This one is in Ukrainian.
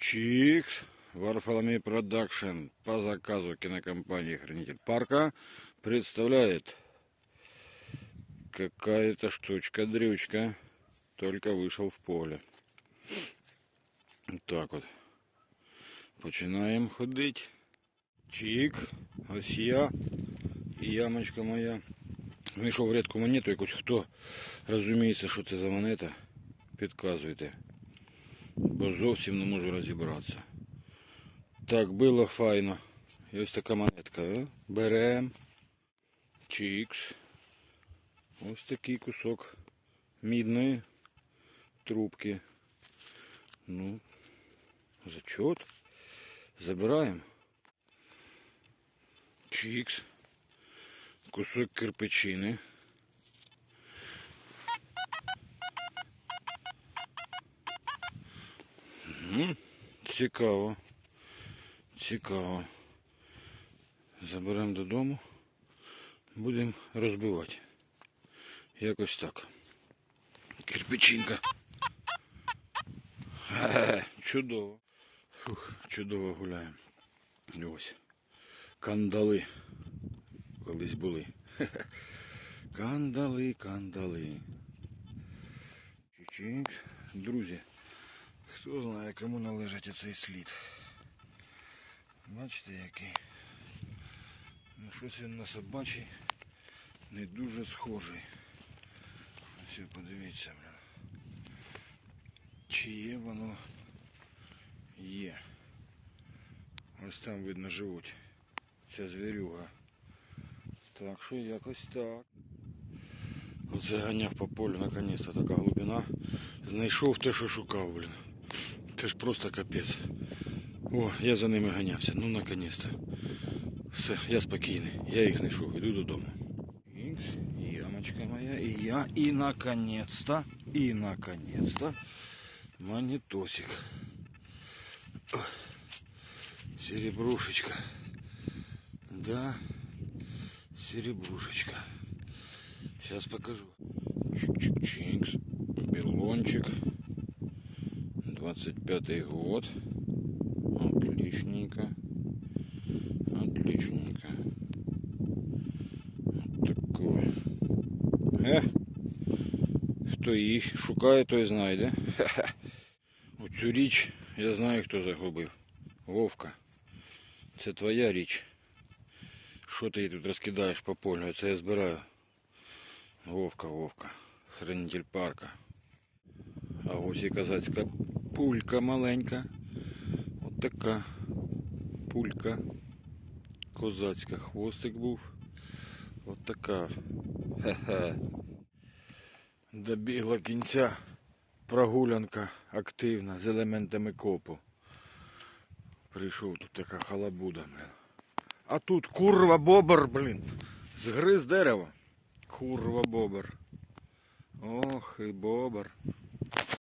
Чикс. Варфоломей Продакшн по заказу кинокомпании Хранитель парка представляет какая-то штучка-дрючка. Только вышел в поле. Вот так вот. Починаємо ходити. Чик. Ось я. І ямочка моя. Знайшов рідку монету, якусь хто розуміється, що це за монета, підказуйте. Бо зовсім не можу розібратися. Так, було файно. І ось така монетка. Е? Берем. Чікс. Ось такий кусок мідної трубки. Ну, зачет. Забираємо. Чікс. Кусок кирпичини. Мгм. Цікаво. Цікаво. Заберемо додому. Будемо розбивати. Якось так. Кирпичинка. Чудово. Фух, чудово гуляємо. Ось. Кандали. Колись були. Кандали, кандали. Друзі, хто знає, кому належить оцей слід. Бачите який? Ну щось він на собачий не дуже схожий. Ось подивіться, блін. Чи є воно є. Ось там видно живуть. Ця звірюга. Так що якось так. Оце ганяв по полю, наконець-то така глибина. Знайшов те, що шукав, блін. Це ж просто капець. О, я за ними ганявся. Ну наконець-то. Все, я спокійний. Я їх знайшов, іду додому. Ікс, ямочка моя, і я, і наконец-то, і наконец-то монетосик. Ох, Серебрушечка. Да, серебрушечка. Сейчас покажу. Чик-чик-чикс. Белончик. 25 год. Отличненько. Отличненько. Вот такой. Е, хто її шукає, той знайде. Хе-хе. Оцю річ я знаю, хто загубив. Вовка. Це твоя річ. Що ти її тут розкидаєш по полю? Це я збираю. Вовка, Вовка. Хранитель парка. А ось і казацька пулька маленька. От така пулька. Козацька хвостик був. От така. Хе-хе. Добігла кінця прогулянка активна з елементами копу. Прийшов тут така халабуда, блін. А тут курва бобр, блін. Згриз дерево. Курва бобр. Ох і бобр.